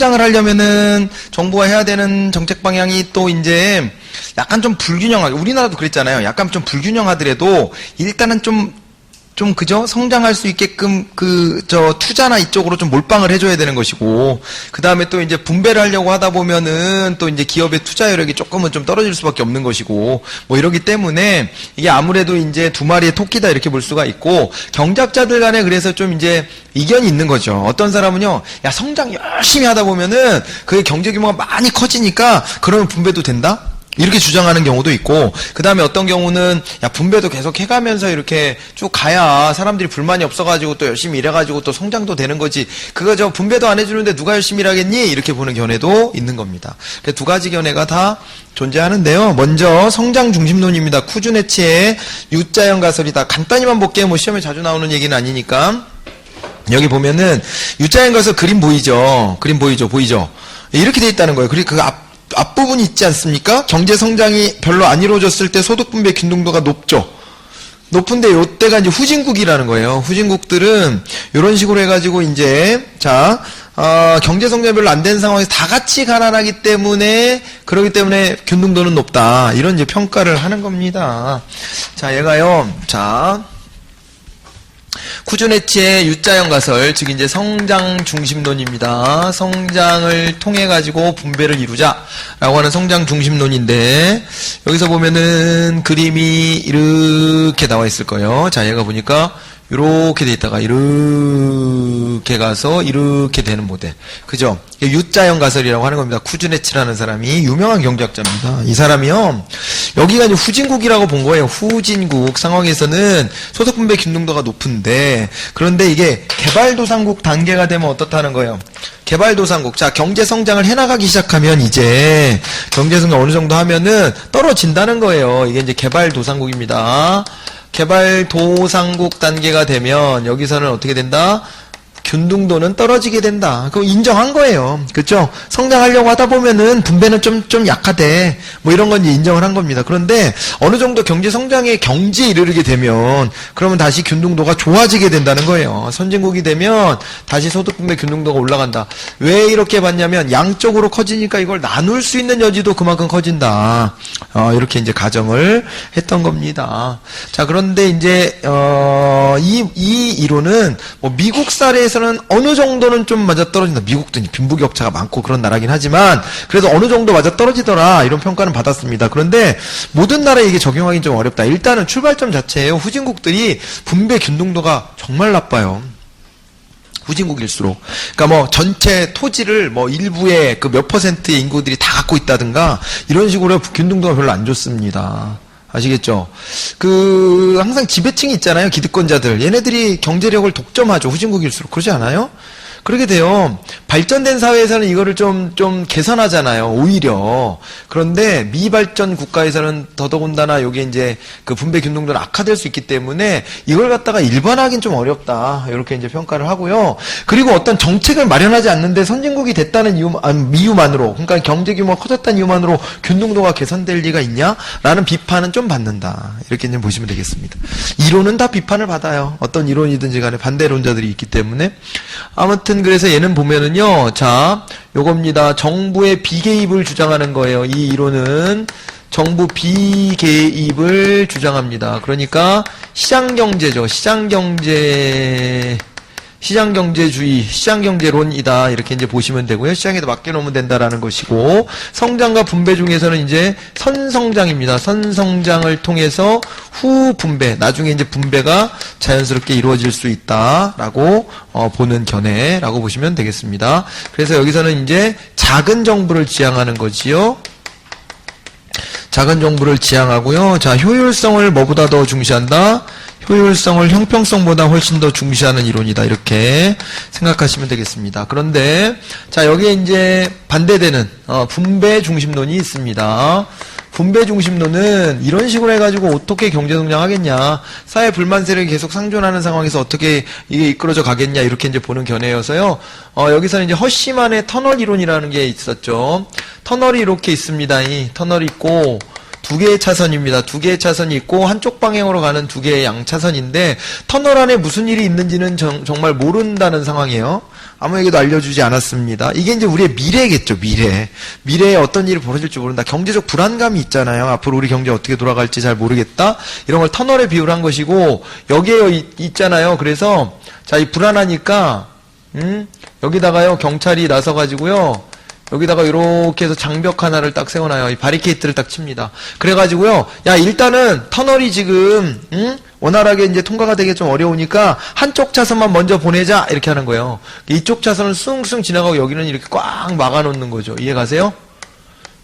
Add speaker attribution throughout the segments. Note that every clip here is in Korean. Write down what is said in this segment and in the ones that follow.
Speaker 1: 성장을 하려면은 정부가 해야 되는 정책 방향이 또 이제 약간 좀 불균형하게 우리나라도 그랬잖아요. 약간 좀 불균형하더라도 일단은 좀 좀 그죠? 성장할 수 있게끔 그 저 투자나 이쪽으로 좀 몰빵을 해줘야 되는 것이고 그 다음에 또 이제 분배를 하려고 하다 보면은 또 이제 기업의 투자 여력이 조금은 좀 떨어질 수밖에 없는 것이고 뭐 이러기 때문에 이게 아무래도 이제 두 마리의 토끼다 이렇게 볼 수가 있고 경작자들 간에 그래서 좀 이제 이견이 있는 거죠. 어떤 사람은요, 야 성장 열심히 하다 보면은 그게 경제 규모가 많이 커지니까 그러면 분배도 된다. 이렇게 주장하는 경우도 있고, 그 다음에 어떤 경우는, 야, 분배도 계속 해가면서 이렇게 쭉 가야 사람들이 불만이 없어가지고 또 열심히 일해가지고 또 성장도 되는 거지. 그거 저 분배도 안 해주는데 누가 열심히 일하겠니? 이렇게 보는 견해도 있는 겁니다. 그두 가지 견해가 다 존재하는데요. 먼저 성장 중심론입니다. 쿠즈네치의 U자형 가설이다. 간단히만 볼게요. 뭐 시험에 자주 나오는 얘기는 아니니까. 여기 보면은 U자형 가설 그림 보이죠? 그림 보이죠? 보이죠? 이렇게 돼 있다는 거예요. 그리고 그 앞, 앞부분이 있지 않습니까? 경제 성장이 별로 안 이루어졌을 때 소득 분배 균등도가 높죠. 높은데 요때가 이제 후진국이라는 거예요. 후진국들은 이런 식으로 해가지고 이제 자 어, 경제 성장이 별로 안 된 상황에서 다 같이 가난하기 때문에 그러기 때문에 균등도는 높다 이런 이제 평가를 하는 겁니다. 자 얘가요. 자 쿠즈네치의 U자형 가설, 즉 이제 성장 중심론입니다. 성장을 통해 가지고 분배를 이루자라고 하는 성장 중심론인데 여기서 보면은 그림이 이렇게 나와 있을 거예요. 자, 얘가 보니까 이렇게 돼 있다가 이렇게 가서 이렇게 되는 모델. 그죠? U자형 가설이라고 하는 겁니다. 쿠즈네치라는 사람이 유명한 경제학자입니다. 이 사람이요. 여기가 이제 후진국이라고 본 거예요. 후진국 상황에서는 소득 분배 균등도가 높은데 그런데 이게 개발도상국 단계가 되면 어떻다는 거예요. 개발도상국. 자, 경제 성장을 해나가기 시작하면 이제 경제 성장 어느 정도 하면은 떨어진다는 거예요. 이게 이제 개발도상국입니다. 개발도상국 단계가 되면 여기서는 어떻게 된다? 균등도는 떨어지게 된다. 그거 인정한 거예요. 그렇죠? 성장하려고 하다 보면은 분배는 좀 좀 약하대. 뭐 이런 건 인정을 한 겁니다. 그런데 어느 정도 경제 성장의 경지에 이르게 되면 그러면 다시 균등도가 좋아지게 된다는 거예요. 선진국이 되면 다시 소득 분배 균등도가 올라간다. 왜 이렇게 봤냐면 양쪽으로 커지니까 이걸 나눌 수 있는 여지도 그만큼 커진다. 어, 이렇게 이제 가정을 했던 겁니다. 자, 그런데 이제 어, 이, 이 이론은 뭐 미국 사례에서는 어느 정도는 좀 맞아 떨어진다. 미국도 빈부격차가 많고 그런 나라긴 하지만 그래도 어느 정도 맞아 떨어지더라 이런 평가는 받았습니다. 그런데 모든 나라에 이게 적용하기는 좀 어렵다. 일단은 출발점 자체예요. 후진국들이 분배 균등도가 정말 나빠요. 후진국일수록. 그러니까 뭐 전체 토지를 뭐 일부의 그 몇 퍼센트의 인구들이 다 갖고 있다든가 이런 식으로 균등도가 별로 안 좋습니다. 아시겠죠? 그 항상 지배층이 있잖아요. 기득권자들. 얘네들이 경제력을 독점하죠. 후진국일수록. 그러지 않아요? 그렇게 돼요. 발전된 사회에서는 이거를 좀, 좀 개선하잖아요. 오히려. 그런데 미발전 국가에서는 더더군다나 요게 이제 그 분배 균등도는 악화될 수 있기 때문에 이걸 갖다가 일반화하긴 좀 어렵다. 이렇게 이제 평가를 하고요. 그리고 어떤 정책을 마련하지 않는데 선진국이 됐다는 이유, 아니, 이유만으로, 그러니까 경제 규모가 커졌다는 이유만으로 균등도가 개선될 리가 있냐? 라는 비판은 좀 받는다. 이렇게 이제 보시면 되겠습니다. 이론은 다 비판을 받아요. 어떤 이론이든지 간에 반대론자들이 있기 때문에. 아무튼 그래서 얘는 보면은요. 자, 요겁니다. 정부의 비개입을 주장하는 거예요. 이 이론은 정부 비개입을 주장합니다. 그러니까 시장 경제죠. 시장 경제 시장 경제주의, 시장 경제론이다 이렇게 이제 보시면 되고요. 시장에다 맡겨놓으면 된다라는 것이고 성장과 분배 중에서는 이제 선성장입니다. 선성장을 통해서 후 분배, 나중에 이제 분배가 자연스럽게 이루어질 수 있다라고 어, 보는 견해라고 보시면 되겠습니다. 그래서 여기서는 이제 작은 정부를 지향하는 거지요. 작은 정부를 지향하고요. 자, 효율성을 뭐보다 더 중시한다? 효율성을 형평성보다 훨씬 더 중시하는 이론이다. 이렇게 생각하시면 되겠습니다. 그런데, 자, 여기에 이제 반대되는, 어, 분배 중심론이 있습니다. 분배 중심론은 이런 식으로 해가지고 어떻게 경제 성장 하겠냐. 사회 불만세를 계속 상존하는 상황에서 어떻게 이게 이끌어져 가겠냐. 이렇게 이제 보는 견해여서요. 어, 여기서는 이제 허쉬만의 터널 이론이라는 게 있었죠. 터널이 이렇게 있습니다. 이 터널이 있고, 두 개의 차선입니다. 두 개의 차선이 있고 한쪽 방향으로 가는 두 개의 양차선인데 터널 안에 무슨 일이 있는지는 정, 말 모른다는 상황이에요. 아무에게도 알려주지 않았습니다. 이게 이제 우리의 미래겠죠, 미래. 미래에 어떤 일이 벌어질지 모른다. 경제적 불안감이 있잖아요. 앞으로 우리 경제 어떻게 돌아갈지 잘 모르겠다. 이런 걸 터널에 비유를 한 것이고, 여기에 이- 있잖아요. 그래서, 자, 이 불안하니까, 음, 여기다가요, 경찰이 나서 가지고요, 여기다가 이렇게 해서 장벽 하나를 딱 세워놔요. 이 바리케이트를 딱 칩니다. 그래가지고요, 야, 일단은 터널이 지금, 응? 원활하게 이제 통과가 되기 좀 어려우니까 한쪽 차선만 먼저 보내자. 이렇게 하는 거예요. 이쪽 차선을 숭숭 지나가고 여기는 이렇게 꽉 막아놓는 거죠. 이해 가세요?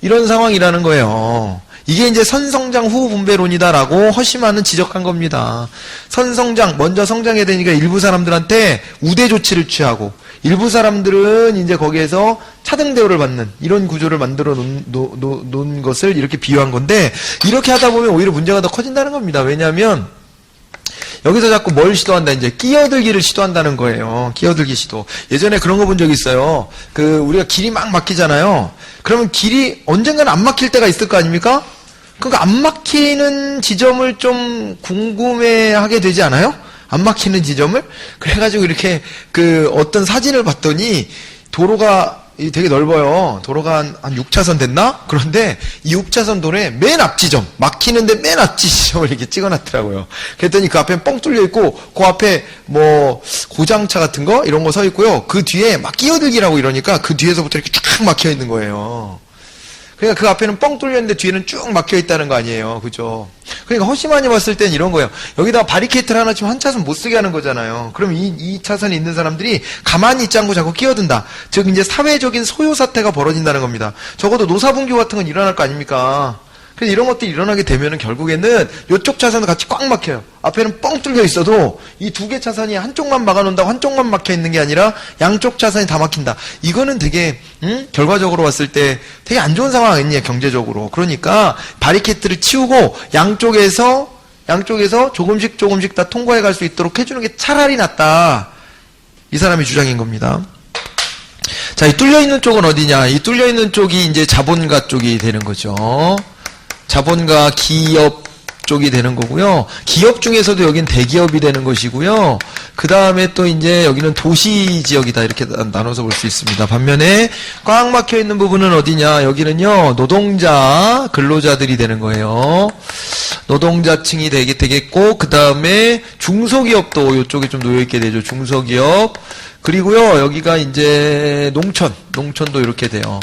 Speaker 1: 이런 상황이라는 거예요. 이게 이제 선성장 후 분배론이다라고 허심하는 지적한 겁니다. 선성장, 먼저 성장해야 되니까 일부 사람들한테 우대 조치를 취하고, 일부 사람들은 이제 거기에서 차등 대우를 받는 이런 구조를 만들어 놓은, 놓- 놓- 놓은 것을 이렇게 비유한 건데, 이렇게 하다 보면 오히려 문제가 더 커진다는 겁니다. 왜냐하면, 여기서 자꾸 뭘 시도한다 이제 끼어들기를 시도한다는 거예요. 끼어들기 시도. 예전에 그런 거 본 적 있어요. 그 우리가 길이 막 막히잖아요. 그러면 길이 언젠가는 안 막힐 때가 있을 거 아닙니까? 그러니까 안 막히는 지점을 좀 궁금해하게 되지 않아요? 안 막히는 지점을 그래가지고 이렇게 그 어떤 사진을 봤더니 도로가 이 되게 넓어요. 도로가 한, 한 6차선 됐나? 그런데 이 6차선 도로에 맨앞 지점, 막히는데 맨 앞 지점을 이렇게 찍어놨더라고요. 그랬더니 그 앞에 뻥 뚫려 있고, 그 앞에 뭐, 고장차 같은 거? 이런 거 서 있고요. 그 뒤에 막 끼어들기라고 이러니까 그 뒤에서부터 이렇게 쫙 막혀 있는 거예요. 그러니까 그 앞에는 뻥 뚫렸는데 뒤에는 쭉 막혀 있다는 거 아니에요. 그죠? 그러니까 허심하니 봤을 땐 이런 거예요. 여기다가 바리케이트를 하나 치면 한 차선 못 쓰게 하는 거잖아요. 그럼 이, 이 차선에 있는 사람들이 가만히 있지 않고 자꾸 끼어든다. 즉, 이제 사회적인 소요 사태가 벌어진다는 겁니다. 적어도 노사분규 같은 건 일어날 거 아닙니까? 그래서 이런 것들이 일어나게 되면은 결국에는 이쪽 차선도 같이 꽉 막혀요. 앞에는 뻥 뚫려 있어도 이 두 개 차선이 한쪽만 막아놓는다고 한쪽만 막혀 있는 게 아니라 양쪽 차선이 다 막힌다. 이거는 되게 음? 결과적으로 봤을 때 되게 안 좋은 상황 아니냐 경제적으로. 그러니까 바리케이트를 치우고 양쪽에서 양쪽에서 조금씩 조금씩 다 통과해 갈 수 있도록 해주는 게 차라리 낫다. 이 사람의 주장인 겁니다. 자, 이 뚫려 있는 쪽은 어디냐? 이 뚫려 있는 쪽이 이제 자본가 쪽이 되는 거죠. 자본가 기업 쪽이 되는 거고요. 기업 중에서도 여긴 대기업이 되는 것이고요. 그 다음에 또 이제 여기는 도시 지역이다 이렇게 나- 나눠서 볼 수 있습니다. 반면에 꽉 막혀 있는 부분은 어디냐? 여기는요 노동자 근로자들이 되는 거예요. 노동자층이 되게 되겠고 그 다음에 중소기업도 이쪽에 좀 놓여 있게 되죠. 중소기업 그리고요 여기가 이제 농촌 농촌도 이렇게 돼요.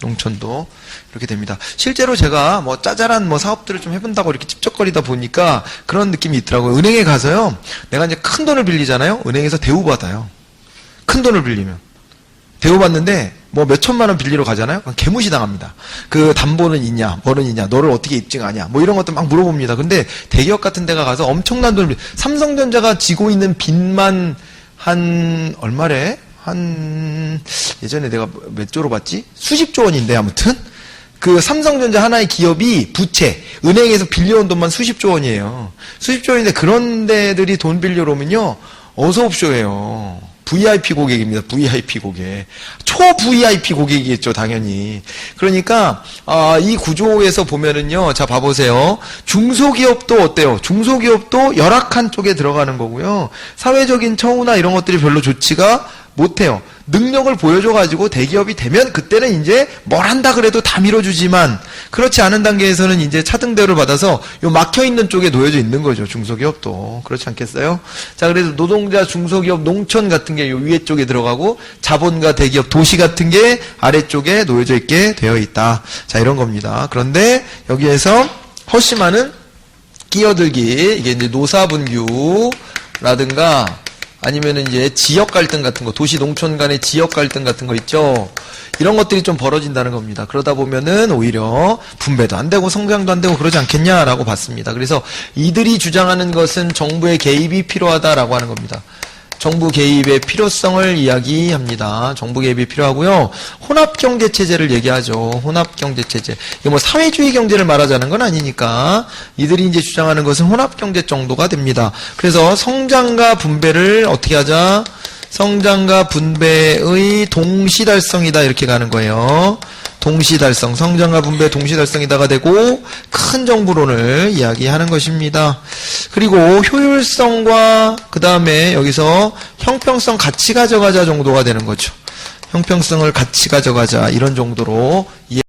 Speaker 1: 농촌도 이렇게 됩니다. 실제로 제가 뭐 짜잘한 뭐 사업들을 좀 해본다고 이렇게 찝쩍거리다 보니까 그런 느낌이 있더라고요. 은행에 가서요, 내가 이제 큰 돈을 빌리잖아요. 은행에서 대우받아요. 큰 돈을 빌리면. 대우받는데 뭐 몇 천만 원 빌리러 가잖아요. 개무시 당합니다. 그 담보는 있냐, 뭐는 있냐, 너를 어떻게 입증하냐, 뭐 이런 것도 막 물어봅니다. 근데 대기업 같은 데가 가서 엄청난 돈을 빌- 삼성전자가 지고 있는 빚만 한 얼마래? 한 예전에 내가 몇 조로 봤지? 수십 조 원인데 아무튼 그 삼성전자 하나의 기업이 부채 은행에서 빌려온 돈만 수십조 원이에요. 수십조 원인데 그런 데들이 돈 빌려러 오면요 어서 옵쇼예요. VIP 고객입니다. VIP 고객. 초 VIP 고객이겠죠, 당연히. 그러니까 아, 이 구조에서 보면은요. 자, 봐 보세요. 중소기업도 어때요? 중소기업도 열악한 쪽에 들어가는 거고요. 사회적인 처우나 이런 것들이 별로 좋지가 못해요. 능력을 보여줘가지고 대기업이 되면 그때는 이제 뭘 한다 그래도 다 밀어주지만 그렇지 않은 단계에서는 이제 차등대우를 받아서 요 막혀 있는 쪽에 놓여져 있는 거죠. 중소기업도 그렇지 않겠어요? 자 그래서 노동자 중소기업 농촌 같은 게 요 위에 쪽에 들어가고 자본가 대기업 도시 같은 게 아래쪽에 놓여져 있게 되어 있다. 자 이런 겁니다. 그런데 여기에서 허심하는 끼어들기 이게 이제 노사분규라든가 아니면은 이제 지역 갈등 같은 거, 도시 농촌 간의 지역 갈등 같은 거 있죠. 이런 것들이 좀 벌어진다는 겁니다. 그러다 보면은 오히려 분배도 안 되고 성장도 안 되고 그러지 않겠냐라고 봤습니다. 그래서 이들이 주장하는 것은 정부의 개입이 필요하다라고 하는 겁니다. 정부 개입의 필요성을 이야기합니다. 정부 개입이 필요하고요. 혼합 경제 체제를 얘기하죠. 혼합 경제 체제. 이게 뭐 사회주의 경제를 말하자는 건 아니니까 이들이 이제 주장하는 것은 혼합 경제 정도가 됩니다. 그래서 성장과 분배를 어떻게 하자? 성장과 분배의 동시 달성이다 이렇게 가는 거예요. 동시 달성, 성장과 분배 동시 달성이다가 되고 큰 정부론을 이야기하는 것입니다. 그리고 효율성과 그 다음에 여기서 형평성 같이 가져가자 정도가 되는 거죠. 형평성을 같이 가져가자 이런 정도로 이해